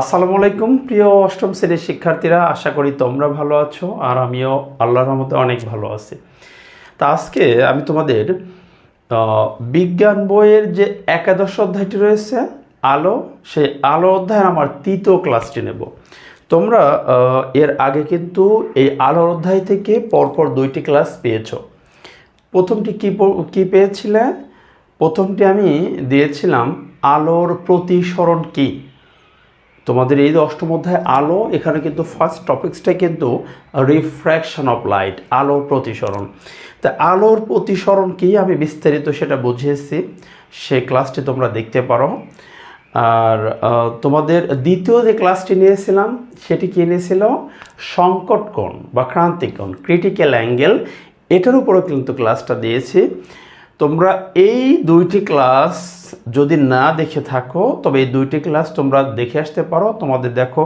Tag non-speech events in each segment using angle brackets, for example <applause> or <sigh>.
আসসালামু আলাইকুম, প্রিয় অষ্টম শ্রেণির শিক্ষার্থীরা, আশা করি তোমরা ভালো আছো আর আমিও আল্লাহর রহমতে অনেক ভালো আছি। তা আজকে আমি তোমাদের বিজ্ঞান বইয়ের যে একাদশ অধ্যায়টি রয়েছে, আলো, সেই আলো অধ্যায়ের আমার তৃতীয় ক্লাসটি নেব। তোমরা এর আগে কিন্তু এই আলোর অধ্যায় থেকে পরপর দুইটি ক্লাস পেয়েছ। প্রথমটি কী কী পেয়েছিলে? প্রথমটি আমি দিয়েছিলাম, আলোর প্রতিসরণ কী? তোমাদের এই অষ্টম অধ্যায়, আলো, এখানে কিন্তু ফার্স্ট টপিক্সটা কিন্তু রিফ্র্যাকশন অফ লাইট আলোর প্রতিসরণ। তা আলোর প্রতিসরণ কি? আমি বিস্তারিত সেটা বুঝিয়েছি। সে ক্লাসটি তোমরা দেখতে পারো। আর তোমাদের দ্বিতীয় যে ক্লাসটি নিয়েছিলাম, সেটি কি নিয়েছিল? সংকট কোণ বা ক্রান্তিকোণ ক্রিটিক্যাল অ্যাঙ্গেল এটার উপরেও কিন্তু ক্লাসটা দিয়েছি। তোমরা এই দুইটি ক্লাস যদি না দেখে থাকো, তবে এই দুইটি ক্লাস তোমরা দেখে আসতে পারো। তোমাদের দেখো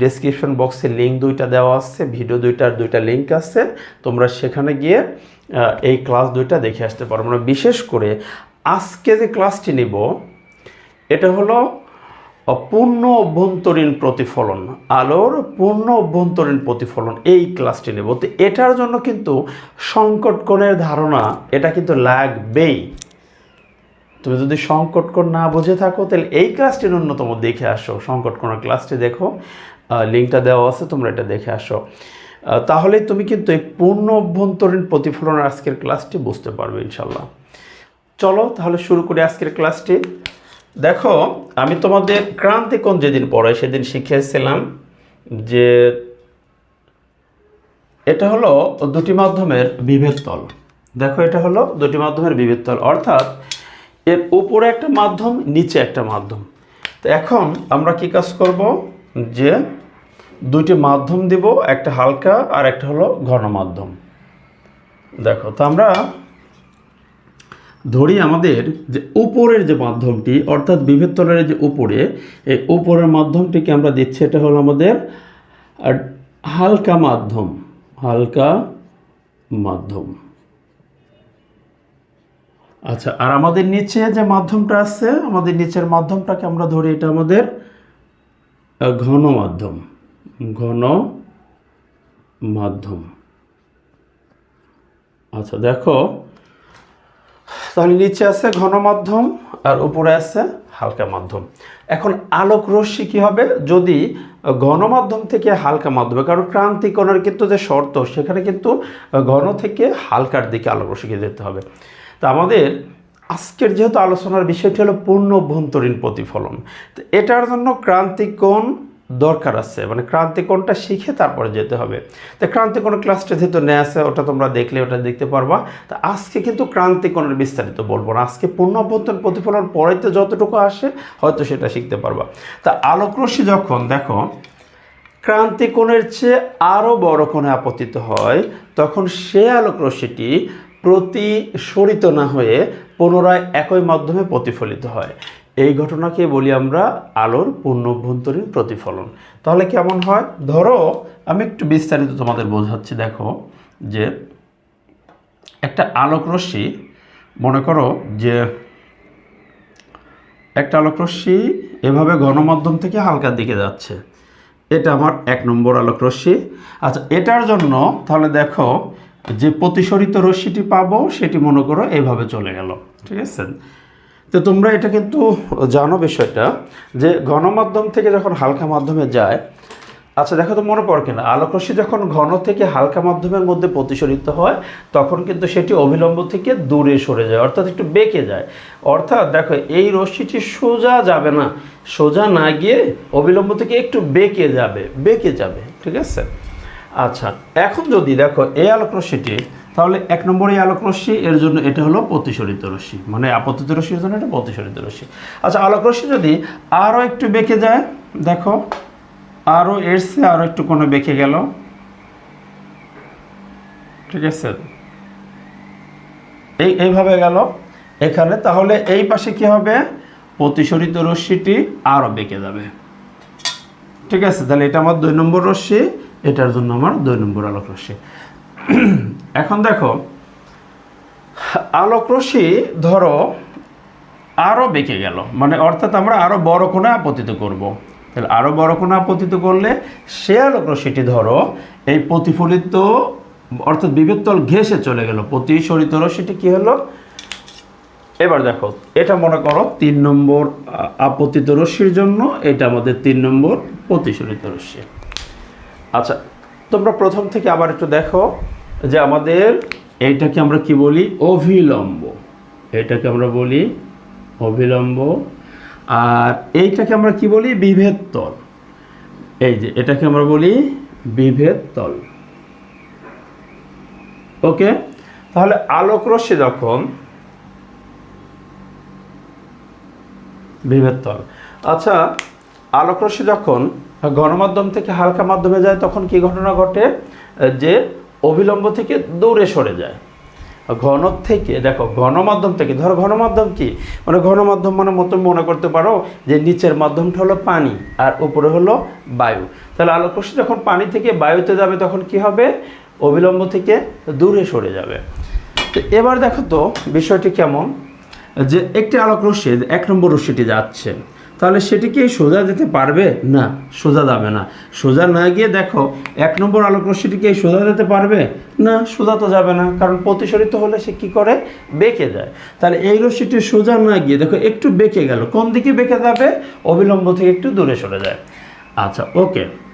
ডিসক্রিপশন বক্সে লিঙ্ক দুইটা দেওয়া আছে ভিডিও দুইটার দুইটা লিঙ্ক আছে। তোমরা সেখানে গিয়ে এই ক্লাস দুইটা দেখে আসতে পারো। মানে বিশেষ করে আজকে যে ক্লাসটি নিব, এটা হলো পূর্ণ অভ্যন্তরীণ প্রতিফলন, আলোর পূর্ণ অভ্যন্তরীণ প্রতিফলন এই ক্লাসটি নেব। তো এটার জন্য কিন্তু সংকট কোণের ধারণা, এটা কিন্তু লাগবেই। তুমি যদি সংকট কোণ না বুঝে থাকো, তাহলে এই ক্লাসটি ন্যূনতম দেখে আসো। সংকট কোণের ক্লাসটি দেখো। লিঙ্কটা দেওয়া আছে, তোমরা এটা দেখে আসো। তাহলে তুমি কিন্তু এই পূর্ণ অভ্যন্তরীণ প্রতিফলনের আজকের ক্লাসটি বুঝতে পারবে ইনশাল্লাহ চলো তাহলে শুরু করি আজকের ক্লাসটি দেখো, আমি তোমাদের ক্রান্তিকোণ যেদিন পড়াই সেদিন শিখিয়েছিলাম যে এটা হলো দুটি মাধ্যমের বিভেদ তল। দেখো, এটা হলো দুটি মাধ্যমের বিভেদ তল। অর্থাৎ এর উপরে একটা মাধ্যম, নিচে একটা মাধ্যম। তো এখন আমরা কি কাজ করব? যে দুটি মাধ্যম দিব, একটা হালকা আর একটা হলো ঘন মাধ্যম দেখো, তো আমরা ধরি আমাদের যে উপরের যে মাধ্যমটি, অর্থাৎ বিভেদ যে উপরে, এই উপরের মাধ্যমটিকে আমরা দিচ্ছি, এটা হলো আমাদের হালকা মাধ্যম হালকা মাধ্যম। আচ্ছা আর আমাদের নিচে যে মাধ্যমটা আছে, আমাদের নিচের মাধ্যমটাকে আমরা ধরি, এটা আমাদের ঘন মাধ্যম ঘন মাধ্যম। আচ্ছা দেখো তাহলে নিচে আছে ঘন মাধ্যম আর উপরে আছে হালকা মাধ্যম। এখন আলোক রশ্মি কী হবে? যদি ঘন মাধ্যম থেকে হালকা মাধ্যমে, কারণ ক্রান্তিকোণের কিন্তু যে শর্ত, সেখানে কিন্তু ঘন থেকে হালকার দিকে আলোক রশ্মিকে যেতে হবে। তা আমাদের আজকের যেহেতু আলোচনার বিষয়টি হলো পূর্ণ অভ্যন্তরীণ প্রতিফলন। তো এটার জন্য ক্রান্তিকোণ দরকার আছে। মানে ক্রান্তিকোণটা শিখে তারপরে যেতে হবে। তো ক্রান্তিকোণ ক্লাসটা যেহেতু নেওয়া আছে, ওটা তোমরা দেখলে, ওটা দেখতে পারবা। তা আজকে কিন্তু ক্রান্তিকোণের বিস্তারিত বলব না। আজকে পূর্ণ অভ্যন্তরীণ প্রতিফলন পরেতে যতটুকু আসে, হয়তো সেটা শিখতে পারবা। তা আলোকরশ্মি যখন, দেখো ক্রান্তিকোণের চেয়ে আরও বড় কোণে আপতিত হয়, তখন সে আলোক রশ্মিটি প্রতিসরিত না হয়ে পুনরায় একই মাধ্যমে প্রতিফলিত হয়। এই ঘটনাকে বলি আমরা আলোর পূর্ণ অভ্যন্তরীণ প্রতিফলন। তাহলে কেমন হয়? ধরো, আমি একটু বিস্তারিত তোমাদের বোঝাচ্ছি। দেখো, যে একটা আলোক রশ্মি, মনে করো যে একটা আলোক রশ্মি এভাবে গণমাধ্যম থেকে হালকার দিকে যাচ্ছে। এটা আমার এক নম্বর আলোক রশ্মি। আচ্ছা এটার জন্য তাহলে দেখো, যে প্রতিসরিত রশ্মিটি পাবো, সেটি মনে করো এইভাবে চলে গেল। ঠিক আছে? তো তোমরা এটা কিন্তু জানো বিষয়টা যে গণমাধ্যম থেকে যখন হালকা মাধ্যমে যায় আচ্ছা দেখো তো মনে পড়ে কিনা আলোক রশ্মি যখন ঘন থেকে হালকা মাধ্যমের মধ্যে প্রতিসরিত হয়, তখন কিন্তু সেটি অবিলম্ব থেকে দূরে সরে যায়, অর্থাৎ একটু বেঁকে যায়। অর্থাৎ দেখো, এই রশ্মিটি সোজা যাবে না, সোজা না গিয়ে অবিলম্ব থেকে একটু বেঁকে যাবে বেঁকে যাবে, ঠিক আছে? আচ্ছা এখন যদি দেখো, এই আলোক রশ্মিটি তাহলে এক নম্বর আলোক রশ্মি, এর জন্য এটা হলো প্রতিসরিত রশ্মি। মানে আপতিত রশ্মির জন্য এটা প্রতিসরিত রশ্মি। আচ্ছা আলোক রশ্মি যদি আরও একটু বেঁকে যায়, দেখো, আরও এর চেয়ে আরও একটু কোনো বেঁকে গেল। ঠিক আছে? এই, এইভাবে গেল। এখানে তাহলে এই পাশে কি হবে? প্রতিসরিত রশ্মিটি আরও বেঁকে যাবে। ঠিক আছে? তাহলে এটা আমার দুই নম্বর রশ্মি, এটার জন্য আমার দুই নম্বর আলোক রশ্মি। <clears throat> এখন দেখো আলোক রশ্মি ধরো আরও বেঁকে গেল। মানে অর্থাৎ আমরা আরও বড় কোণে আপতিত করব। তাহলে আরও বড় কোনো আপতিত করলে সে আলোক রশ্মিটি ধরো, এই প্রতিফলিত, অর্থাৎ বিভেদতল ঘেসে চলে গেল। প্রতিসরিত রশ্মিটি কি হলো? এবার দেখো, এটা মনে করো তিন নম্বর আপতিত রশ্মির জন্য, এটা আমাদের তিন নম্বর প্রতিসরিত রশ্মি। আচ্ছা তোমরা প্রথম থেকে আবার একটু দেখো। যে আমাদের এইটাকে আমরা কি বলি? অভিলম্ব। এটাকে আমরা বলি অভিলম্ব। আর এইটাকে আমরা কি বলি? বিভেদ তল এই যে এটাকে আমরা বলি বিভেদ তল ওকে? তাহলে আলোক রশ্মি যখন বিভেদ তল আচ্ছা আলোক রশ্মি যখন গণমাধ্যম থেকে হালকা মাধ্যমে যায় তখন কি ঘটনা ঘটে? যে অবিলম্ব থেকে দৌড়ে সরে যায়। ঘন থেকে, দেখো, ঘনমাধ্যম থেকে, ধরো ঘনমাধ্যম কি? মানে ঘনমাধ্যম মানে মতো মনে করতে পারো যে নিচের মাধ্যমটা হলো পানি আর উপরে হলো বায়ু। তাহলে আলোক যখন পানি থেকে বায়ুতে যাবে তখন কি হবে? অবিলম্ব থেকে দূরে সরে যাবে। তো এবার দেখো তো বিষয়টি কেমন? যে একটি আলোক রশ্মি, এক নম্বর রশ্মিটি যাচ্ছে। তাহলে সেটিকে সোজা যেতে পারবে? না, সোজা যাবে না। সোজা না গিয়ে দেখো, এক নম্বর আলোক রশ্মিটি কি সোজা যেতে পারবে? না, সোজা তো যাবে না, কারণ প্রতিসরিত হলে সে কি করে? বেঁকে যায়। তাহলে এই রশ্মিটি সোজা না গিয়ে, দেখো, একটু বেঁকে গেল। কোন দিকে বেঁকে যাবে? অবিলম্ব থেকে একটু দূরে সরে যায়। আচ্ছা ওকে।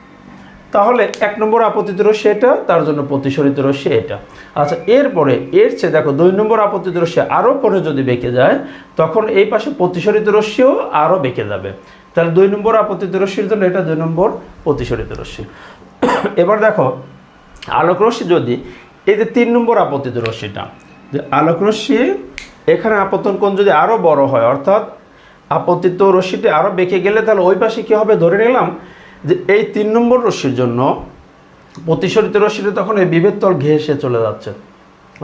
তাহলে এক নম্বর আপতিত রশ্মি এটা, তার জন্য প্রতিসরিত রশ্মি এটা। আচ্ছা এরপরে, এর চেয়ে দেখো, দুই নম্বর আপতিত রশ্মি আরও করে যদি বেঁকে যায়, তখন এই পাশে প্রতিসরিত রশ্মিও আরও বেঁকে যাবে। তাহলে দুই নম্বর আপতিত রশ্মির জন্য এটা দুই নম্বর প্রতিসরিত রশ্মি। এবার দেখো, আলোক রশ্মি যদি, এই যে তিন নম্বর আপতিত রশ্মিটা, যে আলোক রশ্মি, এখানে আপতন কোণ যদি আরও বড় হয়, অর্থাৎ আপতিত রশ্মিটি আরও বেঁকে গেলে তাহলে ওই পাশে কী হবে? ধরে নিলাম যে এই তিন নম্বর রশ্মির জন্য প্রতিসরিত রশ্মিটা তখন এই বিভেদ তল ঘেঁষে চলে যাচ্ছে।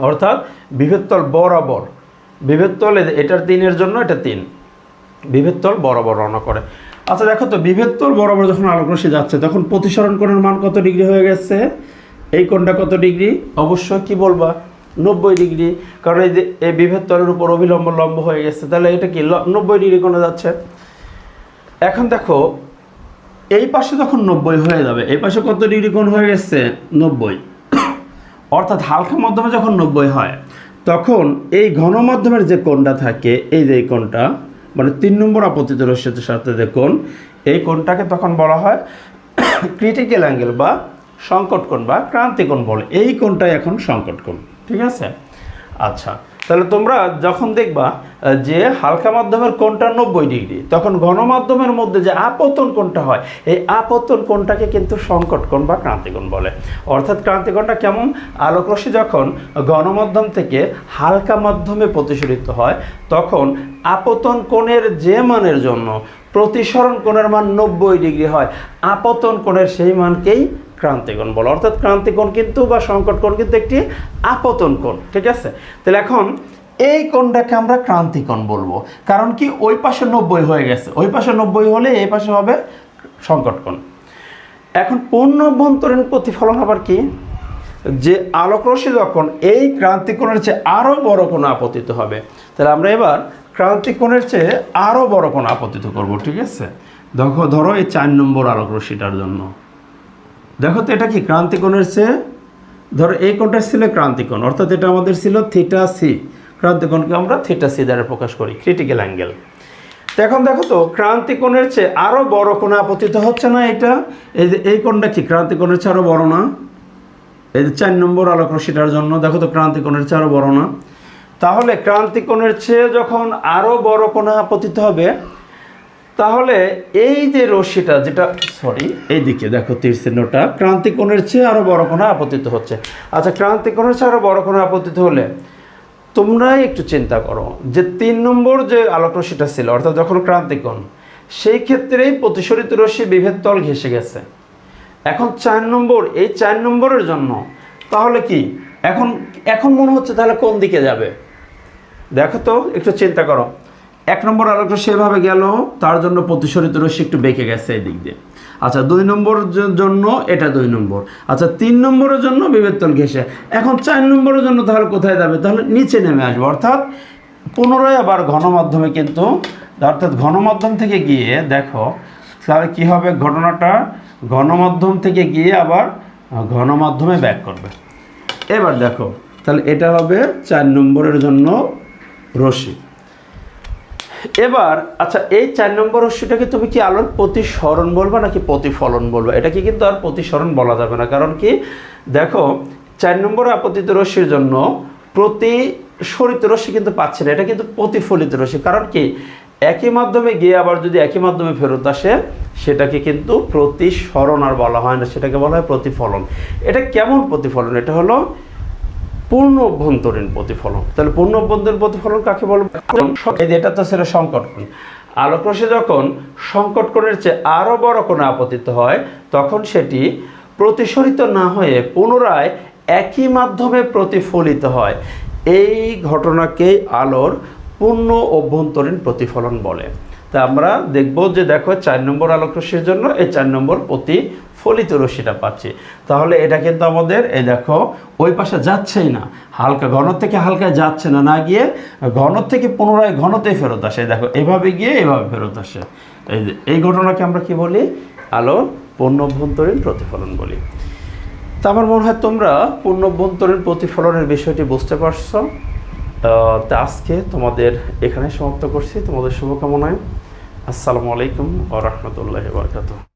অর্থাৎ বিভেদ তল বরাবর, বিভেদ তল এই যে এটার তিনের জন্য এটা তিন। বিভেদ তল বরাবর রওনা করে। আচ্ছা দেখো তো, বিভেদ তল বরাবর যখন আলোক রশ্মি যাচ্ছে, তখন প্রতিসরণ কোণের মান কত ডিগ্রি হয়ে গেছে? এই কোণটা কত ডিগ্রি? অবশ্যই কি বলবা? নব্বই ডিগ্রি। কারণ এই যে এই বিভেদ তলের উপর অবিলম্ব লম্ব হয়ে গেছে, তাহলে এটা কি নব্বই ডিগ্রি কোণে যাচ্ছে? এখন দেখো এই পাশে তখন নব্বই হয়ে যাবে, এই পাশে কত ডিগ্রি কোণ হয়ে গেছে? নব্বই। অর্থাৎ হালকা মাধ্যমে যখন নব্বই হয়, তখন এই ঘন মাধ্যমের যে কোণটা থাকে, এই যে কোণটা মানে তিন নম্বর আপতিত রশ্মির সাথে যে কোণ, এই কোণটাকে তখন বলা হয় ক্রিটিক্যাল অ্যাঙ্গেল বা সংকট কোণ বা ক্রান্তিকোণ বলে। এই কোণটাই এখন সংকট কোণ। ঠিক আছে? আচ্ছা। তাহলে তোমরা যখন দেখবা যে হালকা মাধ্যমের কোনটা নব্বই ডিগ্রি, তখন ঘনমাধ্যমের মধ্যে যে আপতন কোনটা হয়, এই আপতন কোনটাকে কিন্তু সংকট কোণ বা ক্রান্তিকোণ বলে। অর্থাৎ ক্রান্তিকোণটা কেমন? আলোক রশ্মি যখন গণমাধ্যম থেকে হালকা মাধ্যমে প্রতিসরিত হয়, তখন আপতন কোণের যে মানের জন্য প্রতিসরণ কোণের মান নব্বই ডিগ্রি হয়, আপতন কোণের সেই মানকেই ক্রান্তিকোণ বলে। অর্থাৎ ক্রান্তিকোণ কিন্তু বা সংকট কোণ কিন্তু একটি আপতন কোণ, ঠিক আছে? তাহলে এখন এই কোণটাকে আমরা ক্রান্তিকোণ বলব। কারণ কি? ওই পাশে নব্বই হয়ে গেছে। ওই পাশে নব্বই হলে এই পাশে হবে সংকট কোণ এখন পূর্ণ অভ্যন্তরীণ প্রতিফলন আবার কি? যে আলোক রশ্মি যখন এই ক্রান্তিকোণের চেয়ে আরও বড় কোনো আপতিত হবে। তাহলে আমরা এবার ক্রান্তিকোণের চেয়ে আরও বড় কোনো আপতিত করব, ঠিক আছে? দেখো, ধরো এই চার নম্বর আলোক রশ্মিটার জন্য। দেখো তো এটা কি ক্রান্তিকোণের চেয়ে? ধরো এই কোণটা ছিল ক্রান্তিকোণ, অর্থাৎ এটা আমাদের ছিল থিটা সি। ক্রান্তিকোণকে আমরা থিটা সি দ্বারা প্রকাশ করি, ক্রিটিক্যাল অ্যাঙ্গেল। তো এখন দেখো তো, ক্রান্তিকোণের চেয়ে আরও বড় কোণ আপতিত হচ্ছে না এটা? এই যে, এই কোণটা কি ক্রান্তিকোণের চেয়ে আরও বড় না? এই যে চার নম্বর আলোক রশ্মিটার জন্য দেখো তো ক্রান্তিকোণের চেয়ে আরও বড় না? তাহলে ক্রান্তিকোণের চেয়ে যখন আরও বড় কোণ আপতিত হবে তাহলে এই যে রশ্মিটা যেটা সরি এই দিকে দেখো তীর চিহ্নটা ক্রান্তিকোণের চেয়ে আরও বড় কোণে আপতিত হচ্ছে। আচ্ছা ক্রান্তিকোণের চেয়ে আরও বড় কোণে আপতিত হলে তোমরাই একটু চিন্তা করো যে তিন নম্বর যে আলোক রশ্মিটা ছিল, অর্থাৎ যখন ক্রান্তিকোণ সেই ক্ষেত্রেই প্রতিসরিত রশ্মি বিভেদ তল ঘেসে গেছে। এখন চার নম্বর, এই চার নম্বরের জন্য তাহলে কি? এখন এখন মনে হচ্ছে তাহলে কোন দিকে যাবে? দেখো তো, একটু চিন্তা করো। এক নম্বর আলোকটা সেভাবে গেল, তার জন্য প্রতিসরিত রশ্মি একটু বেঁকে গেছে এই দিক দিয়ে। আচ্ছা দুই নম্বর জন্য এটা দুই নম্বর। আচ্ছা তিন নম্বরের জন্য বিবেচন ঘেসে এখন চার নম্বরের জন্য তাহলে কোথায় যাবে? তাহলে নিচে নেমে আসবে। অর্থাৎ পুনরায় আবার ঘনমাধ্যমে কিন্তু, অর্থাৎ ঘনমাধ্যম থেকে গিয়ে দেখো, তাহলে কি হবে ঘটনাটা? ঘনমাধ্যম থেকে গিয়ে আবার ঘনমাধ্যমে ব্যাক করবে। এবার দেখো, তাহলে এটা হবে চার নম্বরের জন্য রশ্মি এবার আচ্ছা এই চার নম্বর রশ্মিটাকে তুমি কি আলোর প্রতিসরণ বলবা নাকি প্রতিফলন বলবা? এটাকে কিন্তু আর প্রতিসরণ বলা যাবে না। কারণ কি, দেখো, চার নম্বর আপতিত রশ্মির জন্য প্রতি সরিত রশ্মি কিন্তু পাচ্ছে না। এটা কিন্তু প্রতিফলিত রশ্মি। কারণ কি, একই মাধ্যমে গিয়ে আবার যদি একই মাধ্যমে ফেরত আসে, সেটাকে কিন্তু প্রতিসরণ আর বলা হয় না। সেটাকে বলা হয় প্রতিফলন। এটা কেমন প্রতিফলন? এটা হলো পূর্ণ অভ্যন্তরীণ প্রতিফলন। তাহলে পূর্ণ অভ্যন্তরীণ প্রতিফলন কাকে বলব এটা তো ছিল সংকট কোণ। আলোক রশ্মি যখন সংকট কোণের চেয়ে আরও বড় কোণে আপতিত হয়, তখন সেটি প্রতিসরিত না হয়ে পুনরায় একই মাধ্যমে প্রতিফলিত হয়। এই ঘটনাকেই আলোর পূর্ণ অভ্যন্তরীণ প্রতিফলন বলে। তা আমরা দেখব যে দেখো, চার নম্বর আলোক রশ্মির জন্য এই চার নম্বর প্রতিফলিত রশ্মিটা পাচ্ছি। তাহলে এটা কিন্তু আমাদের, এই দেখো, ওই পাশে যাচ্ছেই না। হালকা ঘন থেকে হালকায় যাচ্ছে না না গিয়ে ঘন থেকে পুনরায় ঘনতে ফেরত আসে। দেখো, এভাবে গিয়ে এভাবে ফেরত আসে। এই এই ঘটনাকে আমরা কি বলি? আলোর পূর্ণ অভ্যন্তরীণ প্রতিফলন বলি। তা আমার মনে হয় তোমরা পূর্ণ অভ্যন্তরীণ প্রতিফলনের বিষয়টি বুঝতে পারছ। তা আজকে তোমাদের এখানে সমাপ্ত করছি। তোমাদের শুভকামনায়। আসসালামু আলাইকুম ও রহমতুল্লাহ বারকাতুহ।